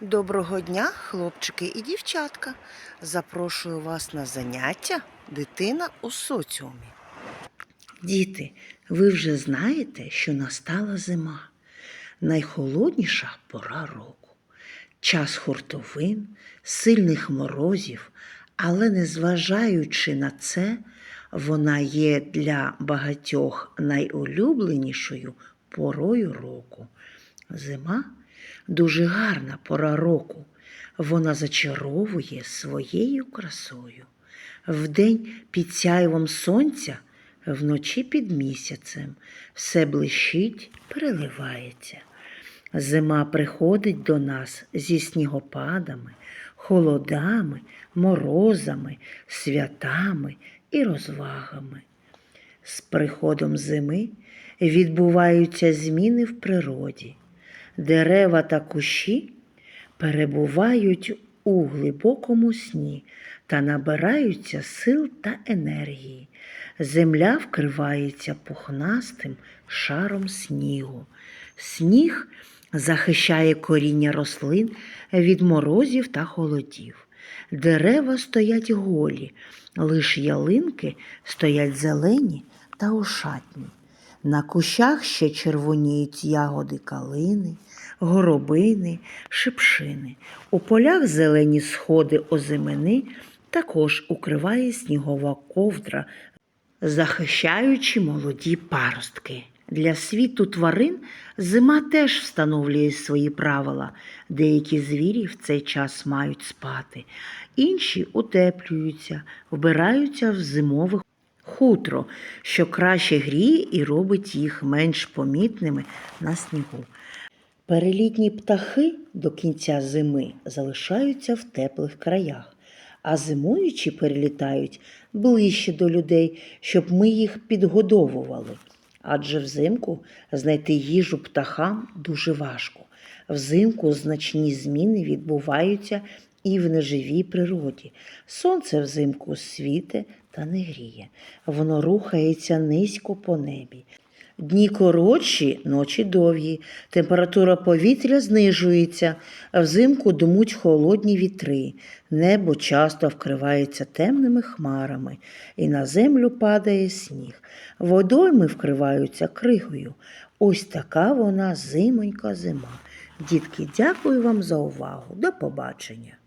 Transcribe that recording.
Доброго дня, хлопчики і дівчатка. Запрошую вас на заняття Дитина у соціумі. Діти, ви вже знаєте, що настала зима. Найхолодніша пора року. Час хуртовин, сильних морозів, але незважаючи на це, вона є для багатьох найулюбленішою порою року. Зима дуже гарна пора року. Вона зачаровує своєю красою. Вдень під сяйвом сонця, вночі під місяцем, все блищить, переливається. Зима приходить до нас зі снігопадами, холодами, морозами, святами і розвагами. З приходом зими відбуваються зміни в природі. Дерева та кущі перебувають у глибокому сні та набираються сил та енергії. Земля вкривається пухнастим шаром снігу. Сніг захищає коріння рослин від морозів та холодів. Дерева стоять голі, лиш ялинки стоять зелені та ушатні. На кущах ще червоніють ягоди калини, горобини, шипшини. У полях зелені сходи озимини також укриває снігова ковдра, захищаючи молоді паростки. Для світу тварин зима теж встановлює свої правила. Деякі звірі в цей час мають спати, інші утеплюються, вбираються в зимових хутро, що краще гріє і робить їх менш помітними на снігу. Перелітні птахи до кінця зими залишаються в теплих краях, а зимуючі перелітають ближче до людей, щоб ми їх підгодовували. Адже взимку знайти їжу птахам дуже важко. Взимку значні зміни відбуваються і в неживій природі. Сонце взимку світе та не гріє. Воно рухається низько по небі. Дні коротші, ночі довгі, температура повітря знижується, взимку дмуть холодні вітри, небо часто вкривається темними хмарами, і на землю падає сніг. Водойми вкриваються кригою. Ось така вона зимонька зима. Дітки, дякую вам за увагу. До побачення.